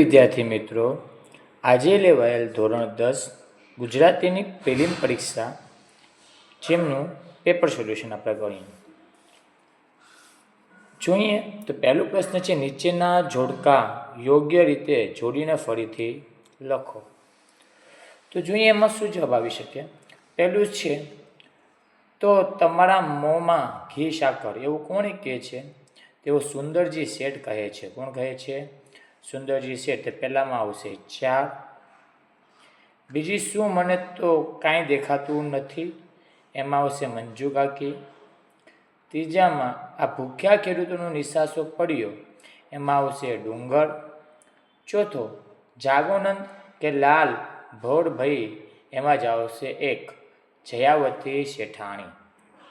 વિદ્યાર્થી મિત્રો, આજે લેવાયેલ ધોરણ દસ ગુજરાતીની પ્રિલિમ પરીક્ષા જેમનું પેપર સોલ્યુશન આપણે ગણીએ. જોઈએ તો પહેલો પ્રશ્ન છે, નીચેના જોડકા યોગ્ય રીતે જોડીને ફરીથી લખો. તો જોઈએ એમાં શું જવાબ આવી શકે. પહેલું છે, તો તમારા મોંમાં ઘી સાકર એવું કોણે કહે છે? તેઓ સુંદરજી શેઠ કહે છે. કોણ કહે છે? સુંદરજી છે તે પહેલાંમાં આવશે. ચાર. બીજી શું મને તો કાંઈ દેખાતું નથી. એમાં આવશે મંજુ કાકી ત્રીજામાં આ ભૂખ્યા ખેડૂતોનો નિશાસો પડ્યો. એમાં આવશે ડુંગર. ચોથો, જાગોનંદ કે લાલ ભોરભાઈ એમાં જ આવશે એક જયાવતી શેઠાણી.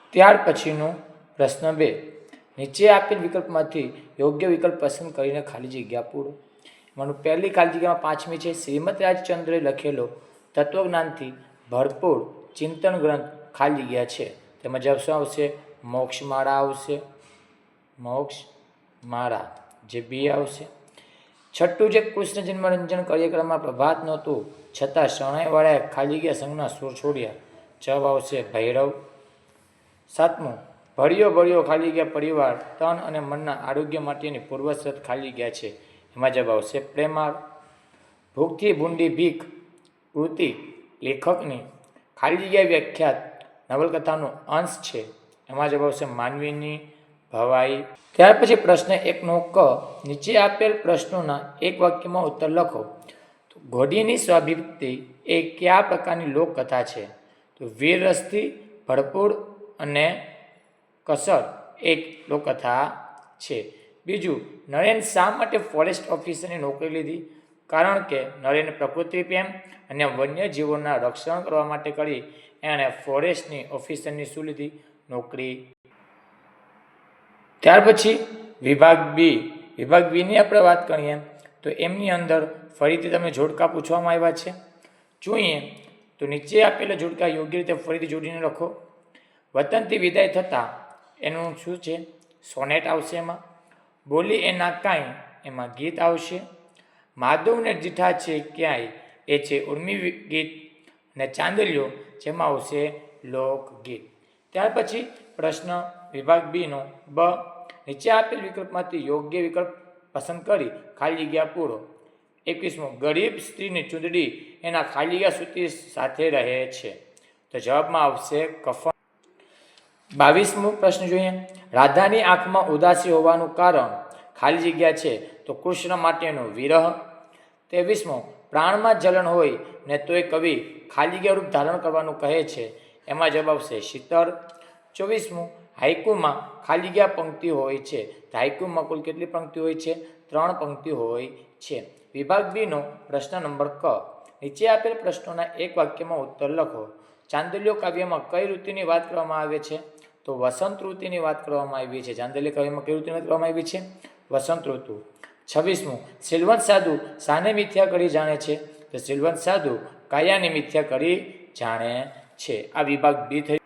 ત્યાર પછીનો પ્રશ્ન બે. નીચે આપેલ વિકલ્પમાંથી યોગ્ય વિકલ્પ પસંદ કરીને ખાલી જગ્યા પૂરો. એમાંનું પહેલી ખાલી જગ્યામાં પાંચમી છે. શ્રીમદ રાજચંદ્રે લખેલો તત્વજ્ઞાનથી ભરપૂર ચિંતન ગ્રંથ ખાલી જગ્યા છે. તેમાં જવાબ શું આવશે? મોક્ષમાળા આવશે. મોક્ષ માળા જે બી આવશે. છઠ્ઠું જે કૃષ્ણ જન્મરંજન કાર્યક્રમમાં પ્રભાત નહોતું. છતાં શરણાઈવાળાએ ખાલી ગયા સંઘના સુર છોડ્યા. જવાબ આવશે ભૈરવ. સાતમું ભળ્યો ભળ્યો ખાલી ગયા પરિવાર, તન અને મનના આરોગ્ય માટેની પૂર્વશરત ખાલી ગયા છે. એમાં જવાબ આવશે પ્રેમાળ. ભૂખથી ભૂંડી ભીખ, કૃતિ, લેખકની ખાલી ગયા વ્યાખ્યાત નવલકથાનો અંશ છે. એમાં જવાબ આવશે માનવીની ભવાઈ. ત્યાર પછી પ્રશ્ન એકનો ક, નીચે આપેલ પ્રશ્નોના એક વાક્યમાં ઉત્તર લખો. તો ઘોડીની સ્વાભિવૃત્તિ એ કયા પ્રકારની લોકકથા છે? તો વીર રસથી ભરપૂર અને કસર એક લોકકથા છે. બીજું, નરેન શા માટે ફોરેસ્ટ ઓફિસરની નોકરી લીધી? કારણ કે નરેન પ્રકૃતિ પ્રેમ અને વન્યજીવોના રક્ષણ કરવા માટે કરી. એણે ફોરેસ્ટની ઓફિસરની શું લીધી? નોકરી. ત્યાર પછી વિભાગ બી. વિભાગ બીની આપણે વાત કરીએ, તો એમની અંદર ફરીથી તમે જોડકા પૂછવામાં આવ્યા છે. જોઈએ, તો નીચે આપેલા જોડકા યોગ્ય રીતે ફરીથી જોડીને લખો. વતનથી વિદાય થતાં એનું શું છે? સોનેટ આવશે એમાં. બોલી એના કાંઈ, એમાં ગીત આવશે. માધવને જીઠા છે ક્યાંય? એ છે ઉર્મી ગીત અને ચાંદલિયો, જેમાં આવશે લોકગીત. ત્યાર પછી પ્રશ્ન વિભાગ બીનો. બ. નીચે આપેલ વિકલ્પમાંથી યોગ્ય વિકલ્પ પસંદ કરી ખાલી જગ્યા પૂરો. એકવીસમો. ગરીબ સ્ત્રીની ચૂંદડી એના ખાલી જગ્યા સુધી સાથે રહે છે. તો જવાબમાં આવશે કફન બાવીસમો પ્રશ્ન જોઈએ. રાધાની આંખમાં ઉદાસી હોવાનું કારણ ખાલી જગ્યા છે તો કૃષ્ણ માટેનો વિરહ. ત્રેવીસમો, પ્રાણમાં જલન હોય ને તોય કવિ ખાલી જગ્યા રૂપ ધારણ કરવાનું કહે છે, એમાં જવાબ આવશે શીતળ. ચોવીસમું હાઈકુમાં ખાલી જગ્યા પંક્તિ હોય છે તો હાઈકુમાં કુલ કેટલી પંક્તિ હોય છે? ત્રણ પંક્તિ હોય છે. વિભાગ બીનો પ્રશ્ન નંબર ક. નીચે આપેલ પ્રશ્નોના એક વાક્યમાં ઉત્તર લખો. ચાંદલિયો કાવ્યમાં કઈ ઋતુની વાત કરવામાં આવે છે? તો વસંત ઋતુની વાત કરવામાં આવી છે. ચાંદલિયા કવિમાં કઈ ઋતુની વાત કરવામાં આવી છે? વસંત ઋતુ. છવ્વીસમું, સિલવંત સાધુ સાને મિથ્યા કરી જાણે છે? તો સિલવંત સાધુ કાયાની મિથ્યા કરી જાણે છે. આ વિભાગ બી થઈ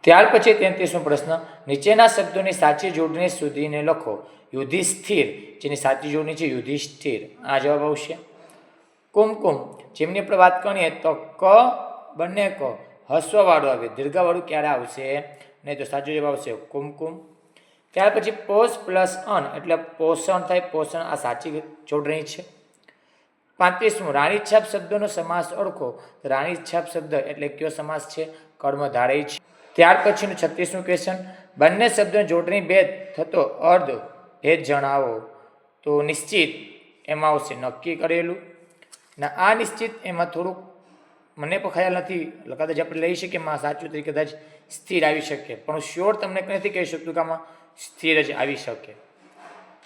ત્યાર પછી તેત્રીસમો પ્રશ્ન, નીચેના શબ્દોની સાચી જોડણી સુધીને લખો. યુધિષ્ઠિર, જેની સાચી જોડણી છે યુધિષ્ઠિર. આ જવાબ આવશે. કુમકુમ, જેમની આપણે વાત કરીએ તો ક, બંને ક. હસ્વવાળું આવે. દીર્ઘાવાળું ક્યારે આવશે? નહીં તો સાચો જવાબ આવશે કુમકુમ. ત્યાર પછી પોષ પ્લસ અન એટલે પોષણ થાય, પોષણ આ સાચી જોડણી છે. પાંત્રીસમું રાણીછાપ શબ્દનો સમાસ ઓળખો. રાણીછાપ શબ્દ એટલે કયો સમાસ છે? કર્મધારય છે. ત્યાર પછીનું છત્રીસમું ક્વેશ્ચન બંને શબ્દોની જોડણી ભેદ થતો અર્ધ ભેદ જણાવો. તો નિશ્ચિત એમાં આવશે નક્કી કરેલું. ને, આ નિશ્ચિત એમાં થોડુંક મને પણ ખ્યાલ નથી. કદાચ આપણે લઈ શકીએ, માં સાચું તરીકે કદાચ સ્થિર આવી શકે. પણ હું શ્યોર તમને નથી કહી શકતું કે આમાં સ્થિર જ આવી શકે.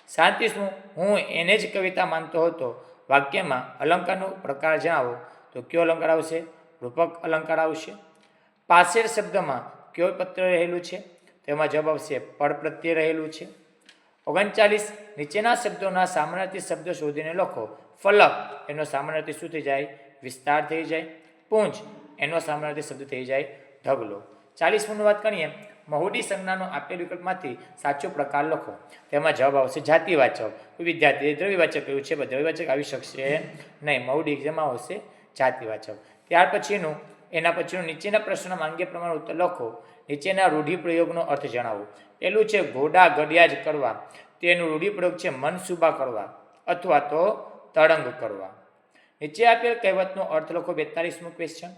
સાતીસમું હું એને જ કવિતા માનતો હતો. વાક્યમાં અલંકારનો પ્રકાર જણાવો. તો કયો અલંકાર આવશે? રૂપક અલંકાર આવશે. પાસેર શબ્દમાં કયો પત્ર રહેલું છે? તેમાં જવાબ આવશે પડ રહેલું છે. ઓગણચાલીસ, નીચેના શબ્દોના સામાનાર્થી શબ્દ શોધીને લખો. ફલક, એનો સામાનાર્થી શું થઈ જાય? વિસ્તાર થઈ જાય. પૂંજ, એનો સામ્રાજ્ય શબ્દ થઈ જાય ઢગલો. ચાલીસમું વાત કરીએ, મહુડી સંજ્ઞાનો આપેલ વિકલ્પમાંથી સાચો પ્રકાર લખો. તેમાં જવાબ આવશે જાતિવાચક વિદ્યાર્થીએ દ્રવ્યવાચક એવું છે દ્રવ્યવાચક આવી શકશે નહીં. મહુડી એક્ઝામમાં આવશે જાતિવાચક ત્યાર પછીનું એના પછીનું નીચેના પ્રશ્નના માંગે પ્રમાણે ઉત્તર લખો. નીચેના રૂઢિપ્રયોગનો અર્થ જણાવો. પેલું છે, ઘોડા ગડિયાજ કરવા. તેનું રૂઢિપ્રયોગ છે મનસુબા કરવા. અથવા તો તળંગ કરવા. નીચે આપેલ કહેવતનો અર્થ લખો બેતાલીસમું ક્વેશ્ચન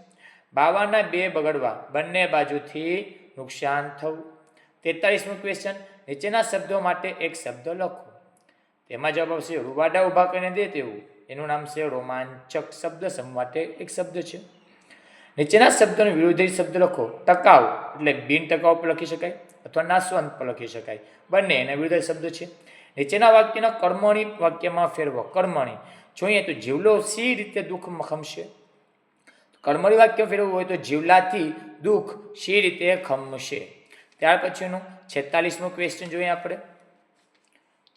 બાવાના બે બગડવા બંને બાજુથી નુકસાન થવું. તેતાલીસમું ક્વેશ્ચન નીચેના શબ્દો માટે એક શબ્દ લખો. તેમાં જવાબ આવશે રૂવાડા ઊભા કરીને દે તેવું. એનું નામ છે રોમાંચક શબ્દ. સમ માટે એક શબ્દ છે. નીચેના શબ્દોનો વિરોધી શબ્દ લખો ટકાઉ. એટલે બિન ટકાઉ પર લખી શકાય અથવા નાશવંત પર લખી શકાય. બંને એના વિરોધી શબ્દ છે. નીચેના વાક્યના કર્મણી વાક્યમાં ફેરવો. કર્મણી. જોઈએ તો જીવલો સી રીતે દુઃખ ખમશે? કર્મણી વાક્ય ફેરવવું હોય તો જીવલાથી દુઃખ સી રીતે ખમશે? ત્યાર પછીનું છેતાલીસમું ક્વેશ્ચન જોઈએ આપણે.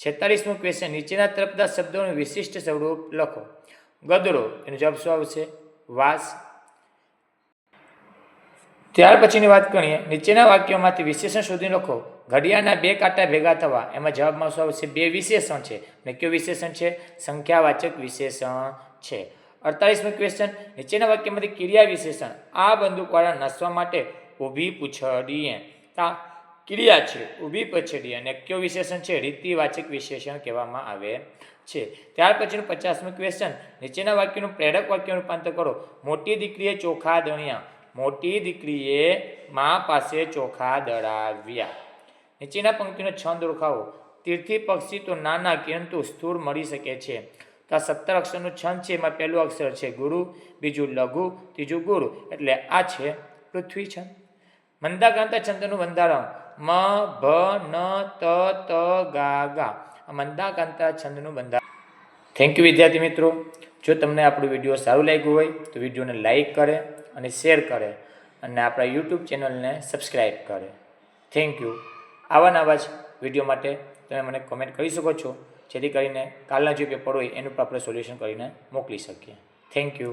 છેતાલીસમું ક્વેશ્ચન નીચેના તરફના શબ્દોનું વિશિષ્ટ સ્વરૂપ લખો. ગદડો, એનો જવાબ શું આવશે? વાસ. ત્યાર પછીની વાત કરીએ, નીચેના વાક્યોમાંથી વિશેષણ શોધી લખો. ઘડિયાળના બે કાંટા ભેગા થવા, એમાં જવાબમાં શું આવશે બે વિશેષણ છે. અને કયું વિશેષણ છે? સંખ્યાવાચક વિશેષણ છે. અડતાલીસમું ક્વેશ્ચન નીચેના વાક્યમાંથી ક્રિયા વિશેષણ. આ બંદૂકવાળા નસવા માટે ઊભી પૂછડીએ. તા ક્રિયા છે, ઊભી પછડી અને કયો વિશેષણ છે? રીતિવાચક વિશેષણ કહેવામાં આવે છે. ત્યાર પછીનું પચાસમું ક્વેશ્ચન નીચેના વાક્યનું પ્રેરક વાક્યનું રૂપાંતર કરો. મોટી દીકરીએ ચોખા દણ્યા. મોટી દીકરીએ મા પાસે ચોખા દળાવ્યા. નીચેના પંક્તિનો છંદ ઓળખાવો. તીર્થી પક્ષી તો નાના કેન્તુ સ્થૂળ મળી શકે છે. તો આ સત્તર અક્ષરનું છંદ છે, એમાં પહેલું અક્ષર છે ગુરુ, બીજું લઘુ, ત્રીજું ગુરુ. એટલે આ છે પૃથ્વી છંદ. મંદાક્રાંતા છંદનું બંધારણ. મ, ભ, ન, ત ત, ગા ગા. આ મંદાક્રાંતા છંદનું બંધારણ. થેન્ક યુ વિદ્યાર્થી મિત્રો. જો તમને આપણું વીડિયો સારું લાગ્યું હોય, તો વિડીયોને લાઈક કરે. અને શેર કરે અને આપણા યુટ્યુબ ચેનલને સબસ્ક્રાઈબ કરે. થેન્ક યુ આવા નવા જ વીડિયો માટે તમે મને કોમેન્ટ કરી શકો છો, જેથી કરીને કાલના જે પેપર હોય એનું પણ આપણે સોલ્યુશન કરીને મોકલી શકીએ. Thank you